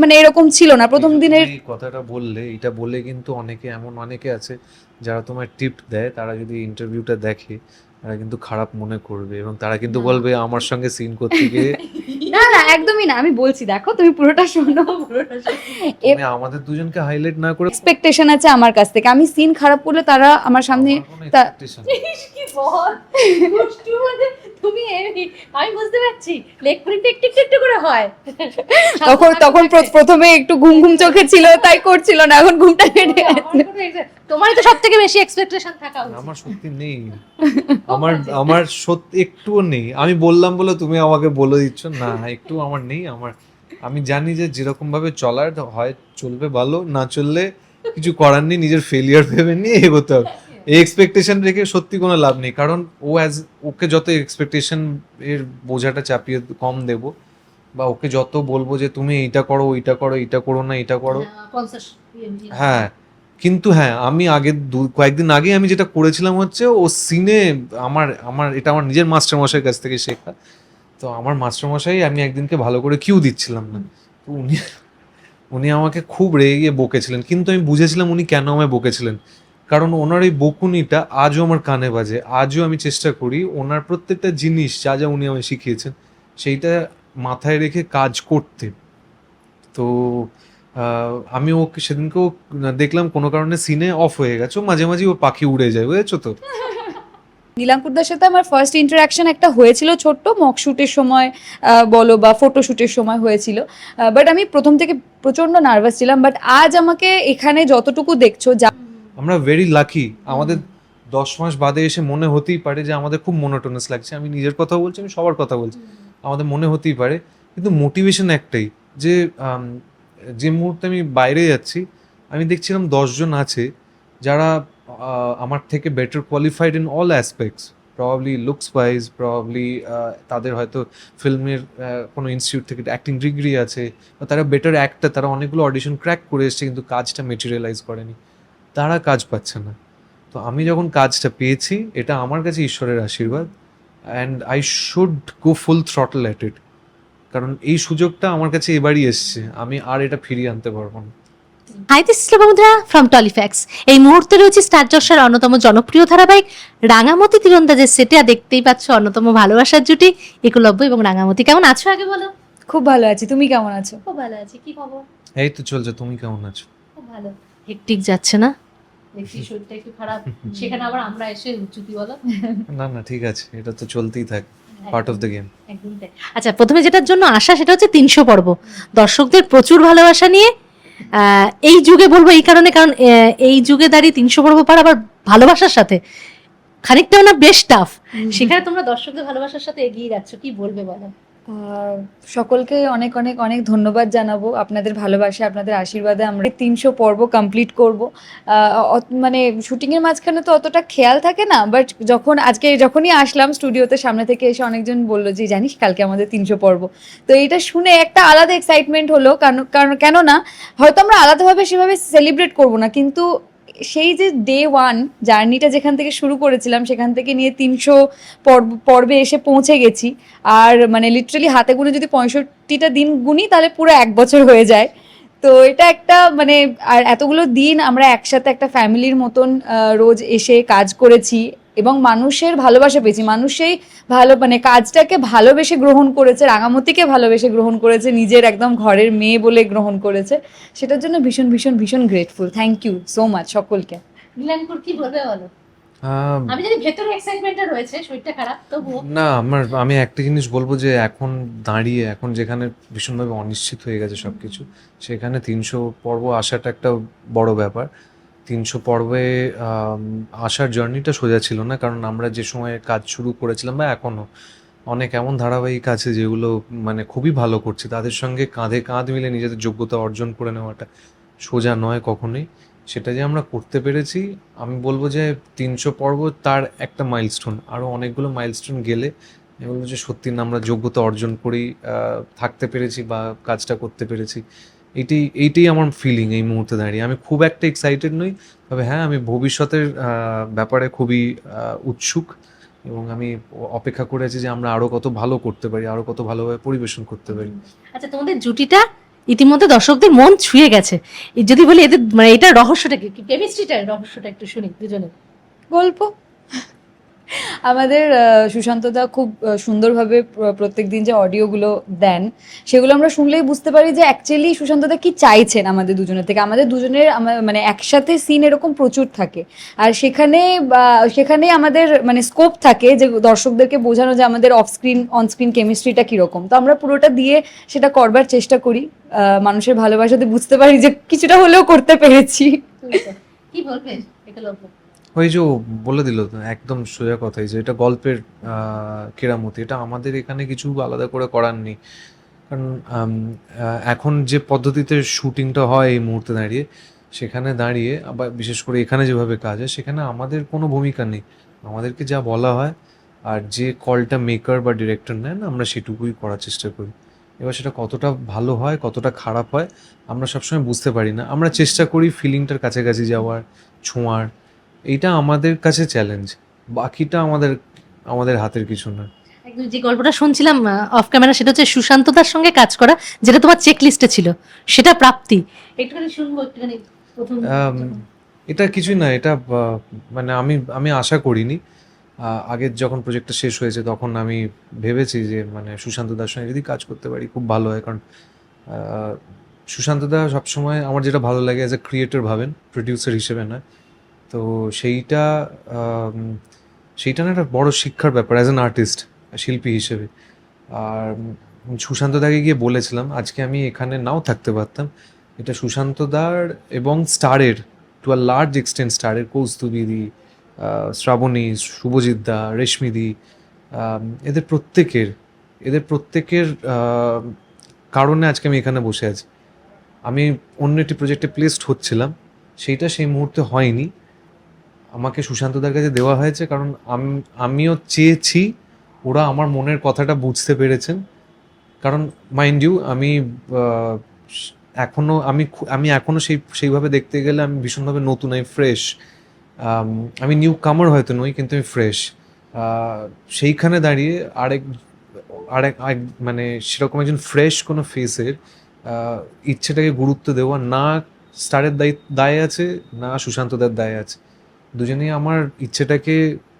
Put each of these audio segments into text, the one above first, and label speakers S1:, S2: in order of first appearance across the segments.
S1: মানে এরকম ছিল না। প্রথম দিনের
S2: এই কথাটা বললে এটা বলে কিন্তু অনেকে এমন অনেকে আছে যারা তোমার টিপ দেয় তারা যদি ইন্টারভিউটা দেখে তারা কিন্তু খারাপ মনে করবে এবং তারা কিন্তু বলবে আমার সঙ্গে সিন করতে গিয়ে
S1: না না একদমই না। আমি বলছি দেখো তুমি পুরোটা শোনো পুরোটা
S2: তুমি আমাদের দুজনকে হাইলাইট না করে
S1: এক্সপেকটেশন আছে আমার কাছ থেকে। আমি সিন খারাপ করলে তারা আমার সামনে
S2: আমার কোনো expectation নেই।
S3: কি বল। দুষ্টু মানে তুমি আমি বুঝতে পারছি। লেগ প্রিন্ট একটু একটু একটু করে হয়।
S1: তখন তখন প্রথমে একটু ঘুম ঘুম চোখে ছিল তাই করছিল না এখন ঘুমটা কেটে
S3: তোমারই তো সব থেকে বেশি এক্সপেকটেশন থাকা উচিত।
S2: আমার সত্যি নেই। আমার আমার সত্যি একটুও নেই। আমি বললাম বলে তুমি আমাকে বলে দিচ্ছ না একটু আমার নেই। আমার আমি জানি যে যেরকম ভাবে চলার হয় চলবে ভালো না চললে কিছু করার নেই নিজের ফেলিয়ার ভেবে নিয়ে এগোতে হবে। এই এক্সপেকটেশন রেখে সত্যি কোনো লাভ নেই। কারণ ও অ্যাজ ওকে যত এক্সপেকটেশন এর বোঝাটা চাপিয়ে কম দেব বা ওকে যত বলব যে তুমি এইটা করো ওইটা করো এইটা করো না এটা করো।
S3: হ্যাঁ,
S2: হ্যাঁ কিন্তু হ্যাঁ আমি আগে দু- কয়েকদিন আগে আমি যেটা করেছিলাম হচ্ছে ও সিনে আমার আমার এটা আমার নিজের মাস্টার মশাইয়ের কাছ থেকে শেখা। তো আমার মাস্টার মশাই আমি একদিনকে ভালো করে কিউ দিচ্ছিলাম না। তো উনি উনি আমাকে খুব রেগে গিয়ে বকেছিলেন। কিন্তু আমি বুঝেছিলাম উনি কেন আমায় বকেছিলেন। কারণ ওনার এই বকুনিটা আজও আমার কানে বাজে। আজও আমি চেষ্টা করি ওনার প্রত্যেকটা জিনিস যা যা উনি আমায় শিখিয়েছেন, সেইটা মাথায় রেখে কাজ করতে। তো আমি ওকে সেদিনকেও দেখলাম কোনো কারণে সিনে অফ হয়ে গেছে মাঝে মাঝে ওর পাখি উড়ে যায়, বুঝেছ তো?
S1: নীলাঙ্কুরদার সাথে আমার ফার্স্ট ইন্টারাকশন একটা হয়েছিল ছোট্ট মক শুটের সময় বলো বা ফটো শুটের সময় হয়েছিল। বাট আমি প্রথম থেকে প্রচণ্ড নার্ভাস ছিলাম বাট আজ আমাকে এখানে যতটুকু দেখছ, যা
S2: আমরা ভেরি লাকি আমাদের দশ মাস বাদে এসে মনে হতেই পারে যে আমাদের খুব মনোটোনাস লাগছে। আমি নিজের কথা বলছি, আমি সবার কথা বলছি। আমাদের মনে হতেই পারে। কিন্তু মোটিভেশন একটাই যে যে মুহূর্তে আমি বাইরে যাচ্ছি, আমি দেখছিলাম দশজন আছে যারা আমার থেকে better qualified in all aspects probably looks wise probably তাদের হয়তো ফিল্মের কোনো ইনস্টিটিউট থেকে অ্যাক্টিং ডিগ্রি আছে, বা তারা বেটার অ্যাক্টার তারা অনেকগুলো অডিশন ক্র্যাক করে এসছে, কিন্তু কাজটা মেটেরিয়ালাইজ করেনি। তারা কাজ পাচ্ছে না। তো আমি যখন কাজটা পেয়েছি এটা আমার কাছে ঈশ্বরের আশীর্বাদ and I should go full throttle at it কারণ এই সুযোগটা আমার কাছে এবারই এসছে আমি আর এটা ফিরিয়ে আনতে পারব না।
S3: হাই দিস বন্ধুরা ফ্রম টলিফ্যাক্স এই মুহূর্তে রয়েছে স্টার জলসার অন্যতম জনপ্রিয় ধারাবাহিক রাঙামতি তীরন্দাজের সেটে আর দেখতেই পাচ্ছ অন্যতম ভালোবাসার জুটি একলব্য এবং রাঙামতি। কেমন আছো আগে বলো?
S1: খুব ভালো আছি তুমি কেমন আছো?
S3: খুব ভালো আছি কি খবর?
S2: এই তো চলছে তুমি কেমন আছো?
S3: খুব ভালো হেকটিক যাচ্ছে না? দেখছি শরীরটা একটু খারাপ সেখানে আবার আমরা এসে উচ্চতি বলো?
S2: না না ঠিক আছে এটা তো চলতেই থাক পার্ট অফ দ্য গেম
S3: আচ্ছা প্রথমে যেটার জন্য আসা সেটা হচ্ছে তিনশো পর্ব। দর্শকদের প্রচুর ভালোবাসা নিয়ে এই যুগে বলব এই কারণে কারণ এই যুগে দাঁড়িয়ে তিনশো পর্ব পার আবার ভালোবাসার সাথে খানিকটা না বেশ টাফ সেখানে তোমরা দর্শকদের ভালোবাসার সাথে এগিয়ে যাচ্ছ কি বলবে বলো?
S1: সকলকে অনেক অনেক অনেক ধন্যবাদ জানাব। আপনাদের ভালোবাসা, আপনাদের আশীর্বাদে আমরা তিনশো পর্ব কমপ্লিট করব। মানে শুটিংয়ের মাঝখানে তো অতটা খেয়াল থাকে না বাট যখন, আজকে যখনই আসলাম স্টুডিওতে সামনে থেকে এসে অনেকজন বলল যে, জানিস কালকে আমাদের তিনশো পর্ব? তো এটা শুনে একটা আলাদা এক্সাইটমেন্ট হলো, কারণ কারণ কেননা হয়তো আমরা আলাদাভাবে সেভাবে সেলিব্রেট করব না, কিন্তু সেই যে ডে ওয়ান জার্নিটা যেখান থেকে শুরু করেছিলাম, সেখান থেকে নিয়ে তিনশো পর্ব, পর্বে এসে পৌঁছে গেছি। আর মানে লিটারেলি হাতে গুনে যদি পঁয়ষট্টিটা দিন গুনি, তাহলে পুরো এক বছর হয়ে যায়। তো এটা একটা মানে আর এতগুলো দিন আমরা একসাথে একটা ফ্যামিলির মতন রোজ এসে কাজ করেছি। এবং মানুষের ভালোবাসা পেয়েছি। মানুষই ভালো মানে কাজটাকে ভালোবেসে গ্রহণ করেছে রাঙামতিকে ভালোবেসে গ্রহণ করেছে নিজের একদম ঘরের মেয়ে বলে গ্রহণ করেছে। সেটার জন্য ভীষণ ভীষণ ভীষণ grateful thank you so much সকলকে।
S3: নীলাঙ্কুর কি বলবে বলো? আমি জানি ভেতরে এক্সাইটমেন্টটা রয়েছে শরীরটা খারাপ তবুও।
S2: না আমার আমি একটা জিনিস বলব যে এখন দাঁড়িয়ে এখন যেখানে ভীষণভাবে অনিশ্চিত হয়ে গেছে সব কিছু সেখানে তিনশো পর্ব আসাটা একটা বড় ব্যাপার। তিনশো পর্বে আসার জার্নিটা সোজা ছিল না, কারণ আমরা যে সময় কাজ শুরু করেছিলাম বা এখনও অনেক এমন ধারাবাহিক আছে যেগুলো মানে খুবই ভালো করছে। তাদের সঙ্গে কাঁধে কাঁধ মিলে নিজেদের যোগ্যতা অর্জন করে নেওয়াটা সোজা নয় কখনোই। সেটা যে আমরা করতে পেরেছি, আমি বলব যে তিনশো পর্ব তার একটা মাইলস্টোন আরও অনেকগুলো মাইলস্টোন গেলে, আমি বলব যে সত্যি না আমরা যোগ্যতা অর্জন করেই থাকতে পেরেছি বা কাজটা করতে পেরেছি। এইটাই এইটাই আমার ফিলিং এই মুহূর্তে দাঁড়িয়ে। আমি খুব একটা এক্সাইটেড নই তবে হ্যাঁ আমি ভবিষ্যতের ব্যাপারে খুবই উৎসুক এবং আমি অপেক্ষা করে আছি যে আমরা আরও কত ভালো করতে পারি আরও কত ভালোভাবে পরিবেশন করতে পারি।
S3: আচ্ছা তোমাদের জুটিটা ইতিমধ্যে দর্শকদের মন ছুঁয়ে গেছে। যদি বলি এদের মানে এটা রহস্যটা কি? কেমিস্ট্রিটা রহস্যটা একটু শুনি দুজনে।
S1: গল্প? আমাদের সুশান্তদা খুব সুন্দরভাবে প্রত্যেক দিন যে অডিওগুলো দেন, সেগুলো আমরা শুনলেই বুঝতে পারি যে অ্যাকচুয়ালি সুশান্তদা কি চাইছেন আমাদের দুজনের থেকে। আমাদের দুজনের মানে একসাথে সিন এরকম প্রচুর থাকে। আর সেখানে সেখানে আমাদের মানে স্কোপ থাকে যে দর্শকদেরকে বোঝানো যে আমাদের অফ স্ক্রিন অন স্ক্রিন কেমিস্ট্রিটা কীরকম। তো আমরা পুরোটা দিয়ে সেটা করবার চেষ্টা করি। মানুষের ভালোবাসাতে বুঝতে পারি যে কিছুটা হলেও করতে পেরেছি।
S3: কি বলবে এটা
S2: ওই যে বলে দিল তো একদম সোজা কথাই যে এটা গল্পের কেরামতি। এটা আমাদের এখানে কিছু আলাদা করে করার নেই। কারণ এখন যে পদ্ধতিতে শুটিংটা হয় এই মুহূর্তে দাঁড়িয়ে, সেখানে দাঁড়িয়ে আবার বিশেষ করে এখানে যেভাবে কাজ হয়, সেখানে আমাদের কোনো ভূমিকা নেই। আমাদেরকে যা বলা হয় আর যে কলটা মেকার বা ডিরেক্টর নেন, আমরা সেটুকুই করার চেষ্টা করি। এবার সেটা কতটা ভালো হয়, কতটা খারাপ হয়, আমরা সবসময় বুঝতে পারি না। আমরা চেষ্টা করি ফিলিংটার কাছাকাছি যাওয়ার, ছোঁয়ার। এইটা আমাদের কাছে চ্যালেঞ্জ বাকিটা আমাদের আমাদের হাতের কিছু না।
S3: যে গল্পটা শুনছিলাম অফ ক্যামেরা সেটা হচ্ছে সুশান্ততার সঙ্গে কাজ করা যেটা তোমার চেক লিস্টে ছিল। সেটা প্রাপ্তি। একটুখানি শুনব একটুখানি
S2: এটা কিছুই না এটা মানে আমি আমি আশা করিনি। আগের যখন প্রজেক্টটা শেষ হয়েছে তখন আমি ভেবেছি যে মানে সুশান্ত দার সঙ্গে যদি কাজ করতে পারি খুব ভালো হয়। কারণ সুশান্ত দা সবসময় আমার যেটা ভালো লাগে অ্যাজ এ ক্রিয়েটর ভাবেন প্রডিউসার হিসেবে নয় তো সেইটা সেইটা না একটা বড় শিক্ষার ব্যাপার অ্যাজ অ্যান আর্টিস্ট শিল্পী হিসেবে। আর সুশান্ত দাকে গিয়ে বলেছিলাম, আজকে আমি এখানে নাও থাকতে পারতাম। এটা সুশান্ত দার এবং স্টারের টু আ লার্জ এক্সটেন্ট স্টারের কৌস্তুবিদি শ্রাবণী, শুভজিৎ দা রেশমিদি এদের প্রত্যেকের এদের প্রত্যেকের কারণে আজকে আমি এখানে বসে আছি। আমি অন্য একটি প্রজেক্টে প্লেসড হচ্ছিলাম, সেইটা সেই মুহূর্তে হয়নি। আমাকে সুশান্তদার কাছে দেওয়া হয়েছে, কারণ আম- আমিও চেয়েছি ওরা আমার মনের কথাটা বুঝতে পেরেছেন। কারণ মাইন্ড ইউ আমি এখনও আমি আমি এখনও সেই, সেইভাবে দেখতে গেলে আমি ভীষণভাবে নতুন, আমি ফ্রেশ আমি নিউ কামার হয়তো নই, কিন্তু আমি ফ্রেশ সেইখানে দাঁড়িয়ে আরেক আরেক, আরেক- মানে সেরকম একজন ফ্রেশ কোনো ফেসের ইচ্ছেটাকে গুরুত্ব দেওয়া না স্টারের দায়ী দায় আছে, না সুশান্তদার দায় আছে। দুজনেই আমার ইচ্ছেটাকে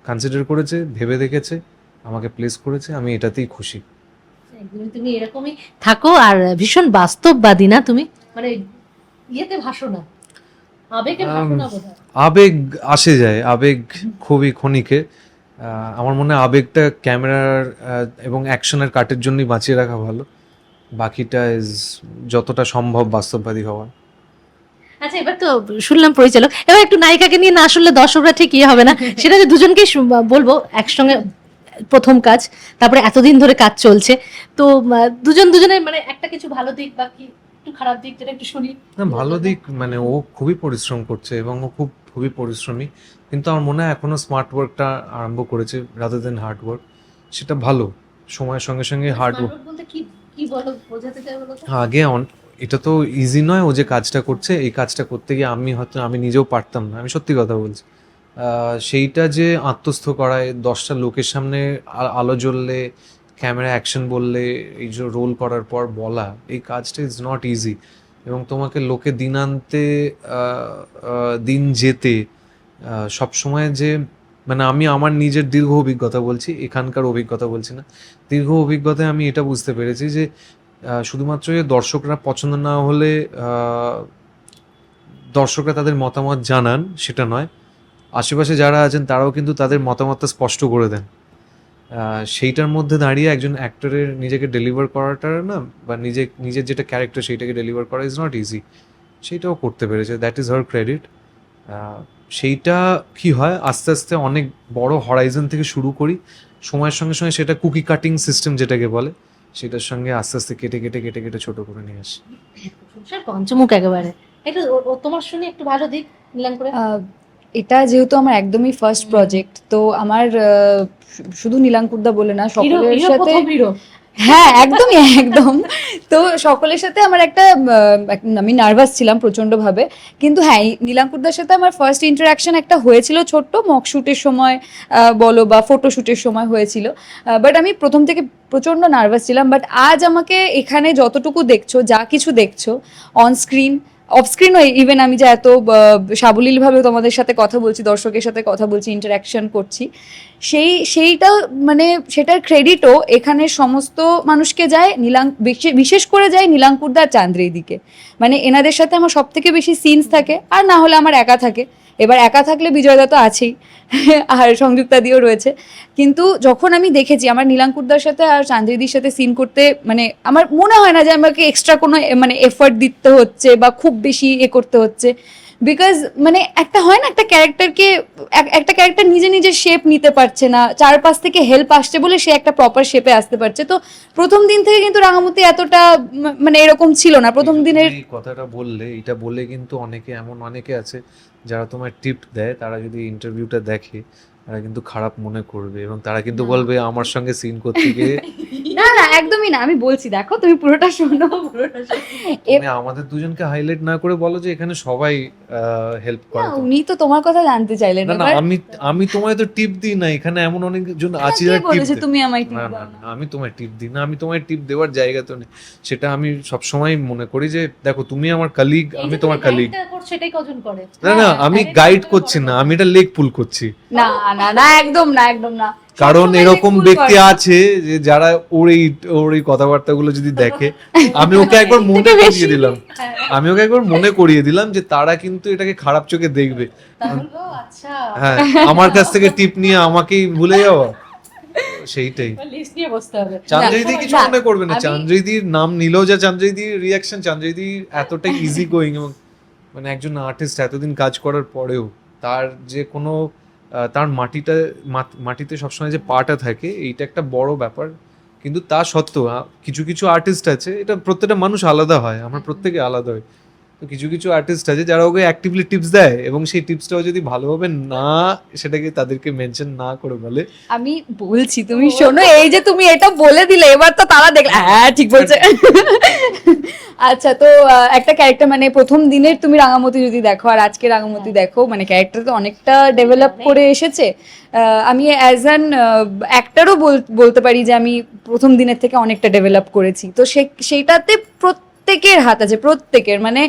S2: কনসিডার করেছে ভেবে দেখেছে আমাকে প্লেস করেছে আমি এটাতেই খুশি।
S3: তুমি এরকমই থাকো আর ভীষণ বাস্তববাদী না তুমি। মানে ইয়েতে ভাসো না। আবেগে
S2: আসে যায় আবেগ খুবই ক্ষণিকে। আমার মনে হয় আবেগটা ক্যামেরার এবং অ্যাকশনের কাটের জন্যই বাঁচিয়ে রাখা ভালো। বাকিটা ইজ যতটা সম্ভব বাস্তববাদী হওয়ার।
S3: আচ্ছা এবার তো শুনলাম পরিচালক। এবার একটু নায়িকাকে নিয়ে না শুনলে দর্শকরা ঠিক ইয়ে হবে না। সেটা যে দুজনকেই বলব একসঙ্গে প্রথম কাজ তারপরে এতদিন ধরে কাজ চলছে। তো দুজন দুজনের মানে একটা কিছু ভালো দিক বা কি একটু খারাপ দিক যেটা একটু শুনি।
S2: না ভালো দিক মানে ও খুবই পরিশ্রম করছে এবং ও খুব খুবই পরিশ্রমী। কিন্তু আমার মনে হয় এখনও স্মার্ট ওয়ার্কটা আরম্ভ করেছে রাদার দেন হার্ড ওয়ার্ক সেটা ভালো। সময়ের সঙ্গে সঙ্গে হার্ড ওয়ার্ক
S3: বলতে কি কি বলো বোঝাতে চাই বলো
S2: আগে অন- এটা তো ইজি নয় ও যে কাজটা করছে, এই কাজটা করতে গিয়ে আমি হয়তো, আমি নিজেও পারতাম না। আমি সত্যি কথা বলছি। সেইটা যে আত্মস্থ করায়, দশটা লোকের সামনে আলো জ্বললে ক্যামেরা অ্যাকশন বললে, এই যে রোল করার পর বলা, এই কাজটা ইজ নট ইজি এবং তোমাকে লোকে দিন আনতে দিন যেতে সব সময় যে মানে আমি আমার নিজের দীর্ঘ অভিজ্ঞতা বলছি, এখানকার অভিজ্ঞতা বলছি না। দীর্ঘ অভিজ্ঞতায় আমি এটা বুঝতে পেরেছি যে শুধুমাত্র যে দর্শকরা পছন্দ না হলে দর্শকরা তাদের মতামত জানান, সেটা নয়। আশেপাশে যারা আছেন, তারাও কিন্তু তাদের মতামতটা স্পষ্ট করে দেন। সেইটার মধ্যে দাঁড়িয়ে একজন অ্যাক্টরের নিজেকে ডেলিভার করাটা না, বা নিজে, নিজের যেটা ক্যারেক্টার সেইটাকে ডেলিভার করা ইজ নট ইজি সেইটাও করতে পেরেছে দ্যাট ইজ হার ক্রেডিট সেইটা কি হয়, আস্তে আস্তে অনেক বড় হরাইজন থেকে শুরু করি। সময়ের সঙ্গে সঙ্গে সেটা কুকি কাটিং সিস্টেম যেটাকে বলে সেটার সঙ্গে আস্তে আস্তে কেটে কেটে কেটে কেটে ছোট করে নিয়ে আসি।
S3: সংসার পঞ্চমুখ একেবারে। একটু তোমার শুনে একটু ভালো দিক নিলাম করে।
S1: আহ, এটা যেহেতু আমার একদমই ফার্স্ট প্রজেক্ট তো আমার শুধু নীলাঙ্কুরদা বলে না সকলের সাথে হ্যাঁ একদমই, একদম। তো সকলের সাথে আমার একটা আমি নার্ভাস ছিলাম প্রচন্ডভাবে কিন্তু হ্যাঁ নীলাঙ্কুরদার সাথে আমার ফার্স্ট ইন্টারাকশন একটা হয়েছিল ছোট্ট মক শুটের সময় বলো বা ফটো শুটের সময় হয়েছিল। বাট আমি প্রথম থেকে প্রচণ্ড নার্ভাস ছিলাম বাট আজ আমাকে এখানে যতটুকু দেখছ, যা কিছু দেখছ অন স্ক্রিন অফ স্ক্রিনও ইভেন আমি যে এত সাবলীলভাবে তোমাদের সাথে কথা বলছি, দর্শকের সাথে কথা বলছি ইন্টারাকশন করছি, সেই, সেইটা মানে সেটার ক্রেডিটও এখানে সমস্ত মানুষকে যায়, নীলাং বিশেষ করে যায় নীলাঙ্কুরদার চান্দ্রের দিকে। মানে এনাদের সাথে আমার সব থেকে বেশি সিনস থাকে, আর না হলে আমার একা থাকে। এবার একা থাকলে বিজয়দা তো আছেই। আর সংযুক্তা দিয়েও রয়েছে। কিন্তু যখন আমি দেখেছি, আমার নীলাঙ্কুরদার সাথে আর চান্দ্রিদির সাথে সিন করতে মানে আমার মনে হয় না যে আমাকে এক্সট্রা কোনো মানে এফার্ট দিতে হচ্ছে বা খুব বেশি এ করতে হচ্ছে। বিকজ মানে একটা হয় না একটা ক্যারেক্টারকে একটা ক্যারেক্টার নিজে নিজে শেপ নিতে পারছে না চারপাশ থেকে হেল্প আসছে বলে সে একটা প্রপার শেপে আসতে পারছে। তো প্রথম দিন থেকে কিন্তু রাঙামতি এতটা মানে এরকম ছিল না। প্রথম দিনের
S2: কথাটা বললে এটা বলে কিন্তু অনেকে এমন অনেকে আছে যারা তোমার টিপ দেয় তারা যদি ইন্টারভিউটা দেখে তারা কিন্তু খারাপ মনে করবে এবং তারা কিন্তু বলবে আমার সঙ্গে সিন করতে গিয়ে
S1: না না একদমই না আমি বলছি দেখো তুমি পুরোটা শোনো পুরোটা শোনো।
S2: আমাদের দুজনকে হাইলাইট না করে বলো যে এখানে সবাই হেল্প করে।
S1: উনি তো তোমার কথা জানতে চাইলেন
S2: না আমি আমি তোমায় তো টিপ দিই না এখানে এমন অনেকজন আছে যারা টিপ
S1: বলেছে তুমি আমায় টিপ
S2: না না আমি তোমায় টিপ দিই না আমি তোমায় টিপ দেওয়ার জায়গা তো নেই। সেটা আমি সবসময় মনে করি যে দেখো তুমি আমার কালিগ আমি তোমার কালিগ
S3: সেটাই কজন করে?
S2: না না আমি গাইড করছি না আমি এটা লেগ পুল করছি।
S1: না না না একদম না একদম না।
S2: কারণ এরকম ব্যক্তি আছে যে যারা ওর এই ওর এই কথাবার্তাগুলো যদি দেখে আমি ওকে একবার মনে করিয়ে দিলাম। আমি ওকে একবার মনে করিয়ে দিলাম যে তারা কিন্তু এটাকে খারাপ চোখে দেখবে।
S3: আচ্ছা।
S2: হ্যাঁ আমার কাছ থেকে টিপ নিয়ে আমাকেই ভুলে যাওয়া। সেইটাই। চান্দ্রিদি কিছু মনে করবে না। চান্দ্রিদির নাম নিলেও যা চান্দ্রিদির রিয়াকশন চান্দ্রিদি এতটাই ইজি গোয়িং এবং মানে একজন আর্টিস্ট এতদিন কাজ করার পরেও তার যে কোনো তার মাটিটা মাটিতে সবসময় যে পাটা থাকে এইটা একটা বড় ব্যাপার। কিন্তু তা সত্ত্বেও কিছু কিছু আর্টিস্ট আছে এটা প্রত্যেকটা মানুষ আলাদা হয় আমরা প্রত্যেকে আলাদা হয়। তো কিছু কিছু আর্টিস্ট আছে যারা ওকে অ্যাক্টিভলি টিপস দেয় এবং সেই টিপসটাও যদি ভালোভাবে না সেটাকে তাদেরকে মেনশন না করে বলে।
S1: আমি বলছি তুমি শোনো এই যে তুমি এটা বলে দিলে এবার তো তারা দেখলে হ্যাঁ ঠিক বলছে। আচ্ছা তো একটা ক্যারেক্টার মানে প্রথম দিনের তুমি রাঙামতি যদি দেখো আর আজকে রাঙামতি দেখো মানে ক্যারেক্টার তো অনেকটা ডেভেলপ করে এসেছে। আমি অ্যাজ অ্যান অ্যাক্টারও বলতে পারি যে আমি প্রথম দিনের থেকে অনেকটা ডেভেলপ করেছি। তো সে সেইটাতে প্রত্যেকের হাত আছে, প্রত্যেকের মানে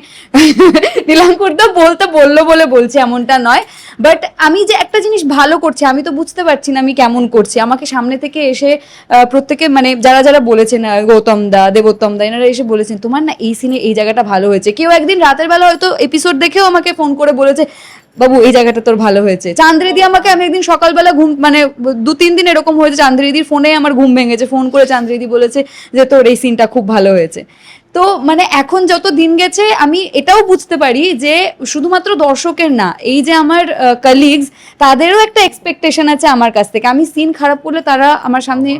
S1: নীলাঙ্কুরদা বলতে বলল বলে বলছে, এমনটা নয়। বাট আমি যে একটা জিনিস ভালো করছি, আমি তো বুঝতে পারছি না আমি কেমন করছি। আমাকে সামনে থেকে এসে প্রত্যেকে মানে যারা যারা বলেছেন গৌতম দা, দেবোত্তম দা, এনারা এসে বলেছেন, তোমার না এই সিনে এই জায়গাটা ভালো হয়েছে। কেউ একদিন রাতের বেলা হয়তো এপিসোড দেখেও আমাকে ফোন করে বলেছে, বাবু, এই জায়গাটা তোর ভালো হয়েছে। চান্দ্রিদি আমাকে, আমি একদিন সকালবেলা ঘুম মানে দু তিন দিন এরকম হয়েছে, চান্দ্রিদির ফোনে আমার ঘুম ভেঙেছে। ফোন করে চান্দ্রিদি বলেছে যে, তোর এই সিনটা খুব ভালো হয়েছে। তো মানে এখন যত দিন গেছে আমি এটাও বুঝতে পারি যে শুধুমাত্র দর্শকের না এই যে আমার কালিগস তাদেরও একটা এক্সপেকটেশন আছে আমার কাছ থেকে। আমি সিন খারাপ করলে তারা আমার সামনে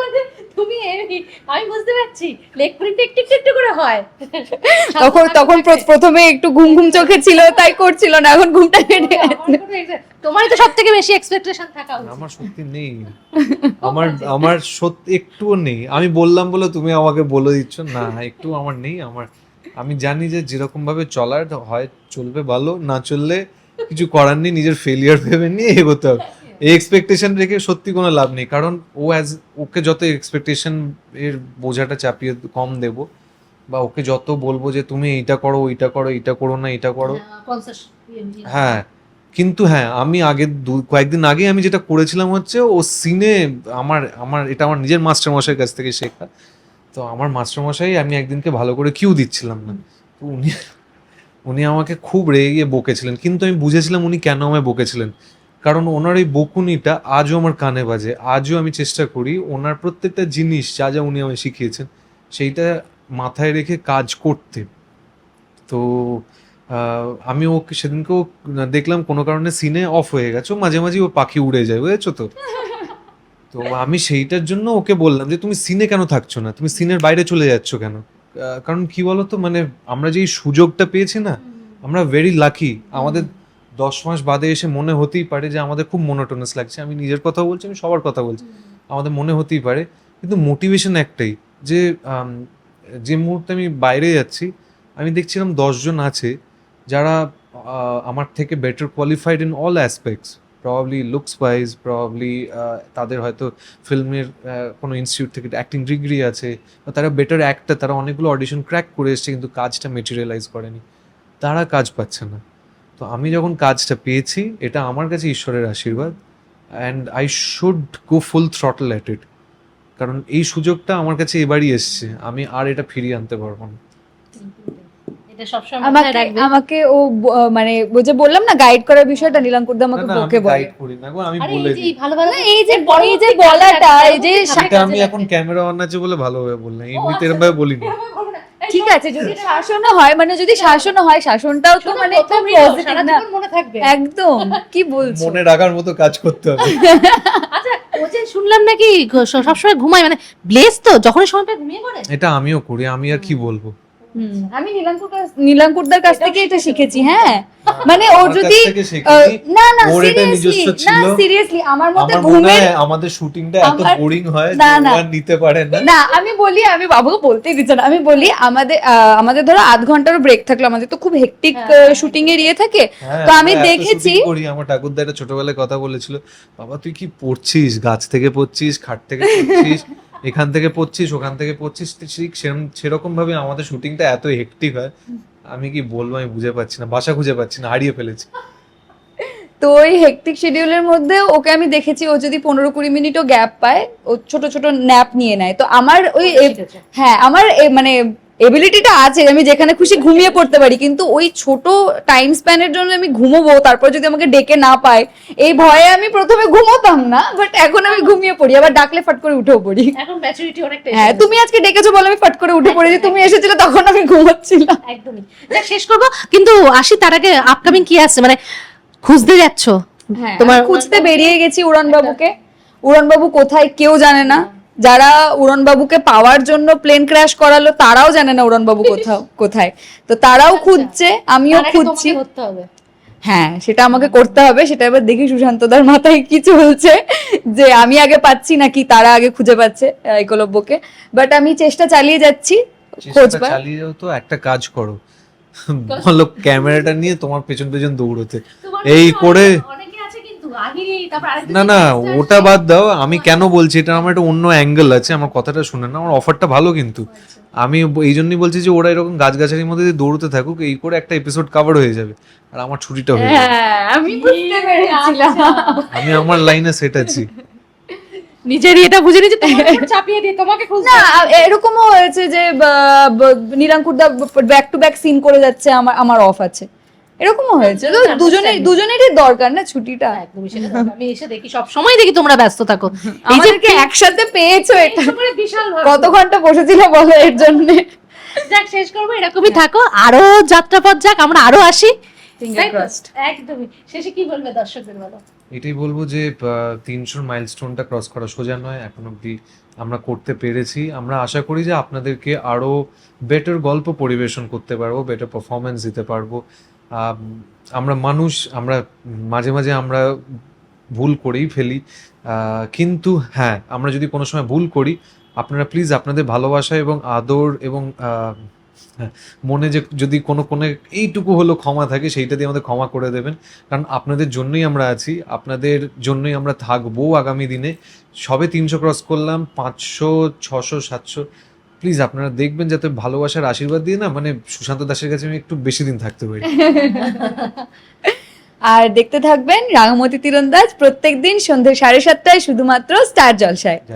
S3: মানে তুমি আমি বুঝতে পারছি। লেগ প্রিন্ট একটু একটু একটু করে হয়।
S1: তখন তখন প্রথমে একটু ঘুম ঘুম চোখে ছিল তাই করছিল না এখন ঘুমটা কেটে গেছে।
S3: তোমারই তো সব থেকে বেশি এক্সপেকটেশন থাকা উচিত।
S2: আমার সত্যি নেই। আমার আমার সত্যি একটুও নেই। আমি বললাম বলে তুমি আমাকে বলে দিচ্ছ না একটু আমার নেই আমার আমি জানি যে যেরকম ভাবে চলার হয় চলবে ভালো না চললে কিছু করার নেই নিজের ফেলিয়ার ভেবে নিয়ে এগোতে হবে। এই এক্সপেকটেশন রেখে সত্যি কোনো লাভ নেই কারণ ও অ্যাজ ওকে যত এক্সপেকটেশন এর বোঝাটা চাপিয়ে কম দেব বা ওকে যত বলব যে তুমি এইটা করো ওইটা করো এইটা করো না এটা করো। হ্যাঁ কিন্তু হ্যাঁ আমি আগে দু- কয়েকদিন আগে আমি যেটা করেছিলাম হচ্ছে, ও সিনে আমার আমার, এটা আমার নিজের মাস্টার মশাইয়ের কাছ থেকে শেখা। তো আমার মাস্টার মশাই আমি একদিনকে ভালো করে কিউ দিচ্ছিলাম না। তো উনি উনি আমাকে খুব রেগে গিয়ে বকেছিলেন। কিন্তু আমি বুঝেছিলাম উনি কেন আমায় বকেছিলেন। কারণ ওনার এই বকুনিটা আজও আমার কানে বাজে। আজও আমি চেষ্টা করি ওনার প্রত্যেকটা জিনিস, যা যা উনি আমায় শিখিয়েছেন, সেইটা মাথায় রেখে কাজ করতে। তো আমি ওকে সেদিনকেও দেখলাম কোনো কারণে সিনে অফ হয়ে গেছে। ও মাঝে মাঝে ও পাখি উড়ে যায় বুঝেছ তো? তো আমি সেইটার জন্য ওকে বললাম যে তুমি সিনে কেন থাকছো না? তুমি সিনের বাইরে চলে যাচ্ছ কেন? কারণ কি বলতো মানে আমরা যে সুযোগটা পেয়েছি না আমরা ভেরি লাকি আমাদের দশ মাস বাদে এসে মনে হতেই পারে যে আমাদের খুব মনোটোনাস লাগছে। আমি নিজের কথা বলছি আমি সবার কথা বলছি। আমাদের মনে হতেই পারে। কিন্তু মোটিভেশন একটাই যে যে মুহূর্তে আমি বাইরে যাচ্ছি আমি দেখছিলাম দশজন আছে যারা আমার থেকে better qualified in all aspects probably looks wise probably তাদের হয়তো ফিল্মের কোনো ইনস্টিটিউট থেকে অ্যাক্টিং ডিগ্রি আছে, বা তারা বেটার অ্যাক্টার তারা অনেকগুলো অডিশন ক্র্যাক করে এসছে, কিন্তু কাজটা মেটেরিয়ালাইজ করেনি। তারা কাজ পাচ্ছে না। তো আমি যখন কাজটা পেয়েছি, এটা আমার কাছে ঈশ্বরের আশীর্বাদ and I should go full throttle at it কারণ এই সুযোগটা আমার কাছে এবারই এসছে, আমি আর এটা ফিরিয়ে আনতে পারব না।
S3: এটা সবসময়
S1: আমাকে আমাকে ও মানে ওই বললাম না গাইড করার বিষয়টা নীলাঙ্কুরদা আমাকে
S2: না, না,
S1: বকে বলে।
S2: গাইড করি না গো আমি বলে দিই।
S3: ভালো ভালো
S1: এই যে এই যে বলাটা এই যে
S2: এটা আমি এখন ক্যামেরা অন আছে বলে ভালোভাবে বললাম এমনিতে এরকম ভাবে বলিনি।
S1: ঠিক আছে যদি শাসনও হয় মানে যদি শাসনও হয় শাসনটাও তো মানে পজিটিভ না।
S3: মনে থাকবে।
S1: একদম কি বলছো?
S2: মনে রাখার মতো কাজ করতে হবে।
S3: আচ্ছা ও যে শুনলাম নাকি সবসময় ঘুমায় মানে ব্লেস তো যখন সময় পায় ঘুমিয়ে পড়ে?
S2: এটা আমিও করি আমি আর কি বলব?
S1: আমি নীলাঙ্কুর নীলাঙ্কুরদার কাছ থেকে এটা শিখেছি। হ্যাঁ। মানে ও যদি। না না সিরিয়াসলি না সিরিয়াসলি আমার মতে ঘুমের
S2: আমাদের শুটিংটা এত বোরিং হয়
S1: না, না।
S2: নিতে পারে না।
S1: না আমি বলি আমি বাবুকে বলতেই দিচ্ছি না। আমি বলি আমাদের আমাদের ধরো আধ ঘণ্টার ব্রেক থাকল। আমাদের তো খুব হেকটিক শুটিং এর ইয়ে থাকে।
S2: হ্যাঁ,
S1: তো আমি দেখেছি
S2: shooting করি। আমার ঠাকুরদা একটা ছোটবেলায় কথা বলেছিল বাবা তুই কি পড়ছিস? গাছ থেকে পড়ছিস খাট থেকে পড়ছিস? এখান থেকে পড়ছিস ওখান থেকে পড়ছিস তো ঠিক সেরকম সেরকম ভাবে আমাদের শুটিংটা এত হেক্টিক হয়। আমি কি বলব আমি বুঝে পাচ্ছি না বাসা খুঁজে পাচ্ছি না হারিয়ে ফেলেছি।
S1: তো ওই হেক্টিক শিডিউলের মধ্যে ওকে আমি দেখেছি ও যদি পনেরো কুড়ি মিনিটও গ্যাপ পায় ও ছোট ছোট ন্যাপ নিয়ে নেয়। তো আমার ওই হ্যাঁ আমার মানে এবিলিটিটা আছে আমি যেখানে খুশি ঘুমিয়ে পড়তে পারি কিন্তু ওই ছোট টাইম স্প্যানের জন্য আমি ঘুমোবো তারপর যদি আমাকে ডেকে না পায় এই ভয়ে আমি প্রথমে ঘুমোতাম না বাট এখন আমি ঘুমিয়ে পড়ি আবার ডাকলে ফট করে উঠেও পড়ি।
S3: এখন ম্যাচুরিটি অনেকটা
S1: হ্যাঁ তুমি আজকে ডেকেছো বলে আমি ফট করে উঠে পড়েছি তুমি এসেছিলে তখন আমি ঘুমাচ্ছিলাম।
S3: একদমই। শেষ করব কিন্তু আসি তার আগে আপকামিং কি আছে? মানে খুঁজতে যাচ্ছ?
S1: হ্যাঁ
S3: তোমার
S1: খুঁজতে বেরিয়ে গেছি উড়ান বাবুকে উড়ান বাবু কোথায় কেউ জানে না। যারা উড়ান বাবুকে পাওয়ার জন্য প্লেন ক্র্যাশ করালো তারাও জানে না উড়ান বাবু কোথাও কোথায়। তো তারাও খুঁজছে আমিও খুঁজছি। হ্যাঁ সেটা আমাকে করতে হবে সেটা এবার দেখি সুশান্তদার মাথায় কি চলছে যে আমি আগে পাচ্ছি নাকি তারা আগে খুঁজে পাচ্ছে একলব্যকে। বাট আমি চেষ্টা চালিয়ে যাচ্ছি খোঁজবার।
S2: তো একটা কাজ করো। বলো ক্যামেরাটা নিয়ে তোমার পেছন পেছন দৌড়তে। এই করে- না না ওটা বাদ দাও। আমি কেন বলছি? এটা আমার একটা অন্য অ্যাঙ্গেল আছে আমার কথাটা শুনে না আমার অফারটা ভালো কিন্তু। আমি এই জন্যই বলছি যে ওরা এরকম গাছ গাছগাছালির মধ্যে দিয়ে দৌড়তে থাকুক এই করে একটা এপিসোড কভার হয়ে যাবে। আর আমার ছুটিটা হয়ে যাবে।
S1: হ্যাঁ আমি বুঝতে পেরেছিলাম।
S2: আমি আমার লাইনে সেট আছি।
S3: নিজেরই এটা বুঝে নিয়েছে চাপিয়ে দিয়ে তোমাকে
S1: না এরকমও হয়েছে যে নীলাঙ্কুরদা ব্যাক টু ব্যাক সিন করে যাচ্ছে আমার আমার অফ আছে। এরকমও হয়েছে। তো দুজনের দুজনেরই দরকার না ছুটিটা।
S3: একদমই সেটা আমি এসে দেখি সব সময় দেখি তোমরা ব্যস্ত থাকো। এই যে
S1: আমাদেরকে একসাথে পেয়েছ এটা।
S3: বিশাল।
S1: কত ঘণ্টা বসেছিল বলো এর জন্য?
S3: যাক শেষ করব এরকমই থাকো। আরও যাত্রাপথ যাক আমরা আরও আসি। একদমই। শেষে কি বলবে দর্শকদের বলো?
S2: এটাই বলব যে তিনশোর মাইলস্টোনটা ক্রস করা সোজা নয়। এখন অব্দি আমরা করতে পেরেছি। আমরা আশা করি যে আপনাদেরকে আরও বেটার গল্প পরিবেশন করতে পারব বেটার পারফরমেন্স দিতে পারব। আমরা মানুষ আমরা মাঝে মাঝে আমরা ভুল করেই ফেলি। কিন্তু হ্যাঁ আমরা যদি কোনো সময় ভুল করি আপনারা প্লিজ আপনাদের ভালোবাসা এবং আদর এবং হ্যাঁ, মনে যে যদি কোনো কোনো এইটুকু হলো ক্ষমা থাকে সেইটা দিয়ে আমাদের ক্ষমা করে দেবেন। কারণ আপনাদের জন্যই আমরা আছি আপনাদের জন্যই আমরা থাকব আগামী দিনে। সবে তিনশো ক্রস করলাম পাঁচশো ছশো সাতশো প্লিজ আপনারা দেখবেন যাতে ভালোবাসার আশীর্বাদ দিয়ে না মানে সুশান্ত দাসের কাছে আমি একটু বেশি দিন থাকতে পারি।
S1: আর দেখতে থাকবেন রাঙামতি তীরন্দাজ প্রত্যেকদিন সন্ধ্যে সাড়ে সাতটায় শুধুমাত্র স্টার জলসায়।